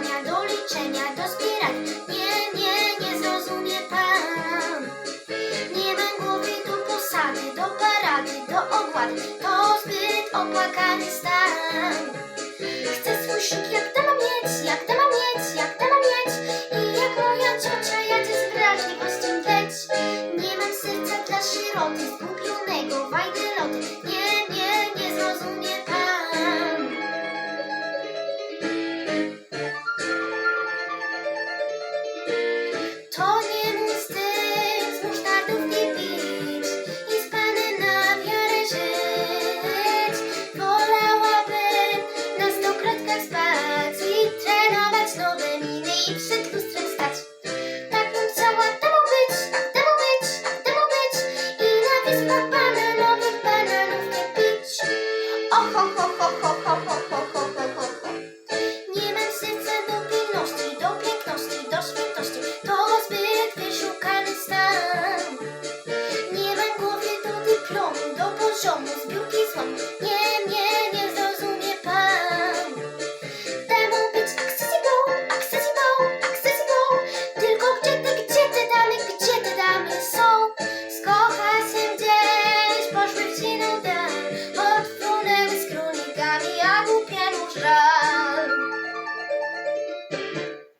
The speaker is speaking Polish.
do liczenia, do zbierania. Nie, nie, nie zrozumie pan. Nie mam głowy do posady, do parady, do ogłady. To zbyt opłakany stan. Chcę słyszeć, jak dama mieć, jak i przed lustrem stać. Tak bym chciała temu być, temu być, temu być i na wyspa bananowych bananów nie pić. Och, ho, ho, ho, ho, ho, ho, ho, ho, ho, ho, ho. Nie mam serca do pilności, do piękności, do świętości, to zbyt wyszukany stan. Nie mam głowy do dyplomu, do poziomu,